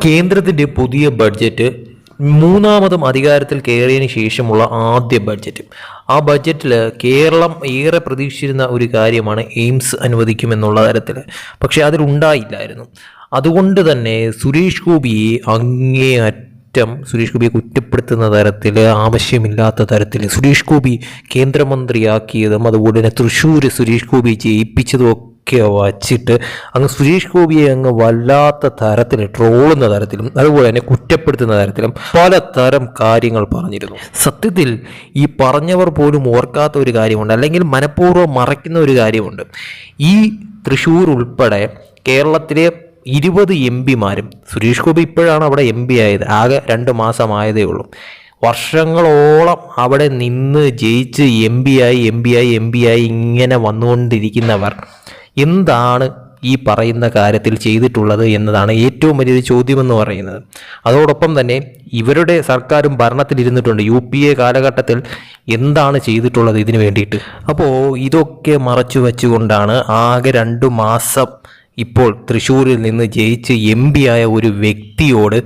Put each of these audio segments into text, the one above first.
കേന്ദ്രത്തിന്റെ പുതിയ ബഡ്ജറ്റ് മൂന്നാമതും അധികാരത്തിൽ കയറിയതിന് ശേഷമുള്ള ആദ്യ ബഡ്ജറ്റ് ആ ബഡ്ജറ്റിൽ കേരളം ഏറെ പ്രതീക്ഷിച്ചിരുന്ന ഒരു കാര്യമാണ് എയിംസ് അനുവദിക്കുമെന്നുള്ള തരത്തിൽ പക്ഷേ അതിലുണ്ടായില്ലായിരുന്നു അതുകൊണ്ട് തന്നെ സുരേഷ് ഗോപിയെ അങ്ങേയറ്റം സുരേഷ് ഗോപിയെ കുറ്റപ്പെടുത്തുന്ന തരത്തിൽ ആവശ്യമില്ലാത്ത തരത്തിൽ സുരേഷ് ഗോപി കേന്ദ്രമന്ത്രിയാക്കിയതും അതുപോലെ തന്നെ തൃശ്ശൂർ സുരേഷ് ഗോപി ജയിപ്പിച്ചതും ഒക്കെ വച്ചിട്ട് അങ്ങ് സുരേഷ് ഗോപിയെ അങ്ങ് വല്ലാത്ത തരത്തിൽ ട്രോളുന്ന തരത്തിലും അതുപോലെ തന്നെ കുറ്റപ്പെടുത്തുന്ന തരത്തിലും പലതരം കാര്യങ്ങൾ പറഞ്ഞിരുന്നു. സത്യത്തിൽ ഈ പറഞ്ഞവർ പോലും ഓർക്കാത്ത ഒരു കാര്യമുണ്ട് അല്ലെങ്കിൽ മനഃപൂർവം മറയ്ക്കുന്ന ഒരു കാര്യമുണ്ട്. ഈ തൃശ്ശൂർ ഉൾപ്പെടെ കേരളത്തിലെ ഇരുപത് എം പിമാരും സുരേഷ് ഗോപി ഇപ്പോഴാണ് അവിടെ എം പി ആയത് ആകെ രണ്ട് മാസമായതേ ഉള്ളൂ. വർഷങ്ങളോളം അവിടെ നിന്ന് ജയിച്ച് എം പി ആയി എം പി ആയി എം പി ആയി ഇങ്ങനെ വന്നുകൊണ്ടിരിക്കുന്നവർ എന്താണ് ഈ പറയുന്ന കാര്യത്തിൽ ചെയ്തിട്ടുള്ളത് എന്നതാണ് ഏറ്റവും വലിയൊരു ചോദ്യമെന്ന് പറയുന്നത്. അതോടൊപ്പം തന്നെ ഇവരുടെ സർക്കാരും ഭരണത്തിലിരുന്നിട്ടുണ്ട് യു പി എ കാലഘട്ടത്തിൽ എന്താണ് ചെയ്തിട്ടുള്ളത് ഇതിനു വേണ്ടിയിട്ട്? അപ്പോൾ ഇതൊക്കെ മറച്ചു വെച്ചുകൊണ്ടാണ് ആകെ രണ്ട് മാസം ഇപ്പോൾ തൃശ്ശൂരിൽ നിന്ന് ജയിച്ച് എം ആയ ഒരു വ്യക്തിയോട്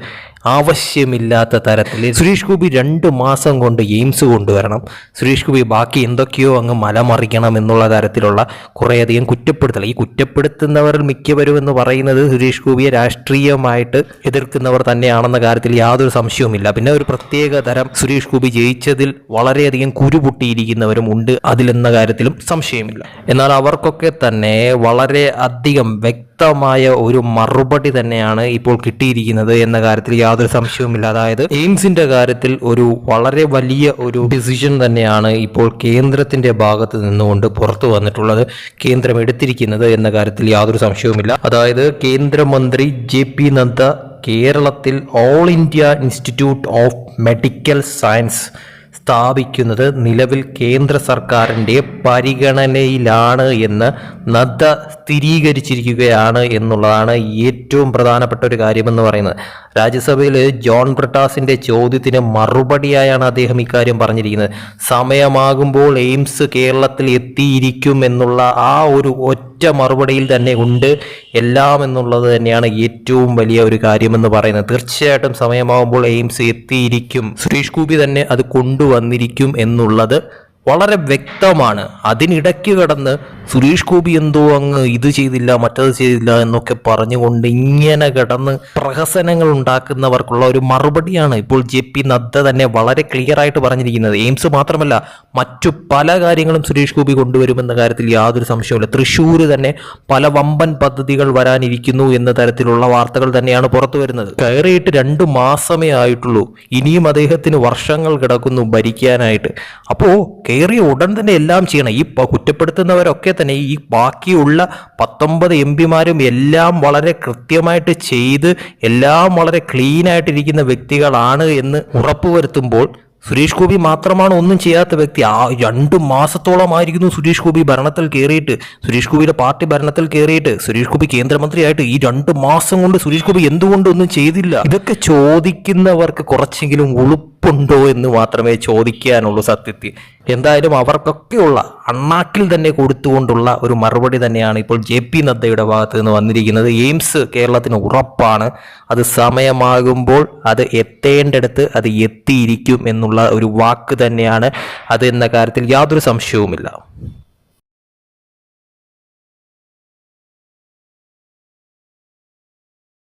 ആവശ്യമില്ലാത്ത തരത്തിൽ സുരേഷ് ഗോപി രണ്ട് മാസം കൊണ്ട് എയിംസ് കൊണ്ടുവരണം. സുരേഷ് ഗോപി ബാക്കി എന്തൊക്കെയോ അങ്ങ് മലമറിക്കണം എന്നുള്ള തരത്തിലുള്ള കുറേയധികം കുറ്റപ്പെടുത്തൽ. ഈ കുറ്റപ്പെടുത്തുന്നവരിൽ മിക്കവരും എന്ന് പറയുന്നത് സുരേഷ് ഗോപിയെ രാഷ്ട്രീയമായിട്ട് എതിർക്കുന്നവർ തന്നെയാണെന്ന കാര്യത്തിൽ യാതൊരു സംശയവുമില്ല. പിന്നെ ഒരു പ്രത്യേക തരം സുരേഷ് ഗോപി ജയിച്ചതിൽ വളരെയധികം കുരുപൊട്ടിയിരിക്കുന്നവരും ഉണ്ട്. അതിലെന്ന കാര്യത്തിലും സംശയമില്ല. എന്നാൽ അവർക്കൊക്കെ തന്നെ വളരെ അധികം വ്യക്തമായ ഒരു മറുപടി തന്നെയാണ് ഇപ്പോൾ കിട്ടിയിരിക്കുന്നത് എന്ന കാര്യത്തിൽ യാതൊരു സംശയവുമില്ല. അതായത് എയിംസിന്റെ കാര്യത്തിൽ ഒരു വളരെ വലിയ ഒരു ഡിസിഷൻ തന്നെയാണ് ഇപ്പോൾ കേന്ദ്രത്തിന്റെ ഭാഗത്ത് നിന്നുകൊണ്ട് പുറത്തു വന്നിട്ടുള്ളത് കേന്ദ്രം എടുത്തിരിക്കുന്നത് എന്ന കാര്യത്തിൽ യാതൊരു സംശയവുമില്ല. അതായത് കേന്ദ്രമന്ത്രി ജെ പി നദ്ദ കേരളത്തിൽ all India institute of medical science സ്ഥാപിക്കുന്നത് നിലവിൽ കേന്ദ്ര സർക്കാരിന്റെ പരിഗണനയിലാണ് എന്ന് നദ്ദ സ്ഥിരീകരിച്ചിരിക്കുകയാണ് എന്നുള്ളതാണ് ഏറ്റവും പ്രധാനപ്പെട്ട ഒരു കാര്യമെന്ന് പറയുന്നത്. രാജ്യസഭയിൽ ജോൺ ബ്രിട്ടാസിന്റെ ചോദ്യത്തിന് മറുപടിയായാണ് അദ്ദേഹം ഇക്കാര്യം പറഞ്ഞിരിക്കുന്നത്. സമയമാകുമ്പോൾ എയിംസ് കേരളത്തിൽ എത്തിയിരിക്കും എന്നുള്ള ആ ഒരു ഒറ്റ മറുപടിയിൽ തന്നെ ഉണ്ട് എല്ലാം എന്നുള്ളത് തന്നെയാണ് ഏറ്റവും വലിയ ഒരു കാര്യമെന്ന് പറയുന്നത്. തീർച്ചയായിട്ടും സമയമാകുമ്പോൾ എയിംസ് എത്തിയിരിക്കും. സുരേഷ് ഗോപി തന്നെ അത് കൊണ്ടുവന്നിരിക്കും എന്നുള്ളത് വളരെ വ്യക്തമാണ്. അതിനിടയ്ക്ക് കടന്ന് സുരേഷ് ഗോപി എന്തോ അങ്ങ് ഇത് ചെയ്തില്ല മറ്റത് ചെയ്തില്ല എന്നൊക്കെ പറഞ്ഞുകൊണ്ട് ഇങ്ങനെ കിടന്ന് പ്രഹസനങ്ങൾ ഉണ്ടാക്കുന്നവർക്കുള്ള ഒരു മറുപടിയാണ് ഇപ്പോൾ ജെ പി നദ്ദ തന്നെ വളരെ ക്ലിയർ ആയിട്ട് പറഞ്ഞിരിക്കുന്നത്. എയിംസ് മാത്രമല്ല മറ്റു പല കാര്യങ്ങളും സുരേഷ് ഗോപി കൊണ്ടുവരുമെന്ന കാര്യത്തിൽ യാതൊരു സംശയവുമില്ല. തൃശ്ശൂർ തന്നെ പല വമ്പൻ പദ്ധതികൾ വരാനിരിക്കുന്നു എന്ന തരത്തിലുള്ള വാർത്തകൾ തന്നെയാണ് പുറത്തു വരുന്നത്. കയറിയിട്ട് രണ്ട് മാസമേ ആയിട്ടുള്ളൂ. ഇനിയും അദ്ദേഹത്തിന് വർഷങ്ങൾ കിടക്കുന്നു ഭരിക്കാനായിട്ട്. അപ്പോൾ കയറിയ ഉടൻ തന്നെ എല്ലാം ചെയ്യണം. ഈ കുറ്റപ്പെടുത്തുന്നവരൊക്കെ തന്നെ ഈ ബാക്കിയുള്ള പത്തൊമ്പത് എം പിമാരും എല്ലാം വളരെ കൃത്യമായിട്ട് ചെയ്ത് എല്ലാം വളരെ ക്ലീൻ ആയിട്ടിരിക്കുന്ന വ്യക്തികളാണ് എന്ന് ഉറപ്പുവരുത്തുമ്പോൾ സുരേഷ് ഗോപി മാത്രമാണ് ഒന്നും ചെയ്യാത്ത വ്യക്തി. ആ രണ്ട് മാസത്തോളമായിരിക്കുന്നു സുരേഷ് ഗോപി ഭരണത്തിൽ കയറിയിട്ട്. സുരേഷ് ഗോപിയുടെ പാർട്ടി ഭരണത്തിൽ കയറിയിട്ട്. സുരേഷ് ഗോപി കേന്ദ്രമന്ത്രിയായിട്ട് ഈ രണ്ട് മാസം കൊണ്ട് സുരേഷ് ഗോപി എന്തുകൊണ്ടൊന്നും ചെയ്തില്ല? ഇതൊക്കെ ചോദിക്കുന്നവർക്ക് കുറച്ചെങ്കിലും ഉളുപ്പുണ്ടോ എന്ന് മാത്രമേ ചോദിക്കാനുള്ളൂ സത്യത്തിൽ. എന്തായാലും അവർക്കൊക്കെയുള്ള അണ്ണാക്കിൽ തന്നെ കൊടുത്തുകൊണ്ടുള്ള ഒരു മറുപടി തന്നെയാണ് ഇപ്പോൾ ജെ പി നദ്ദയുടെ ഭാഗത്ത് നിന്ന് വന്നിരിക്കുന്നത്. എയിംസ് കേരളത്തിന് ഉറപ്പാണ്. അത് സമയമാകുമ്പോൾ അത് എത്തേണ്ടടുത്ത് അത് എത്തിയിരിക്കും എന്നുള്ള ഒരു വാക്ക് തന്നെയാണ്. അത് എന്ന കാര്യത്തിൽ യാതൊരു സംശയവുമില്ല.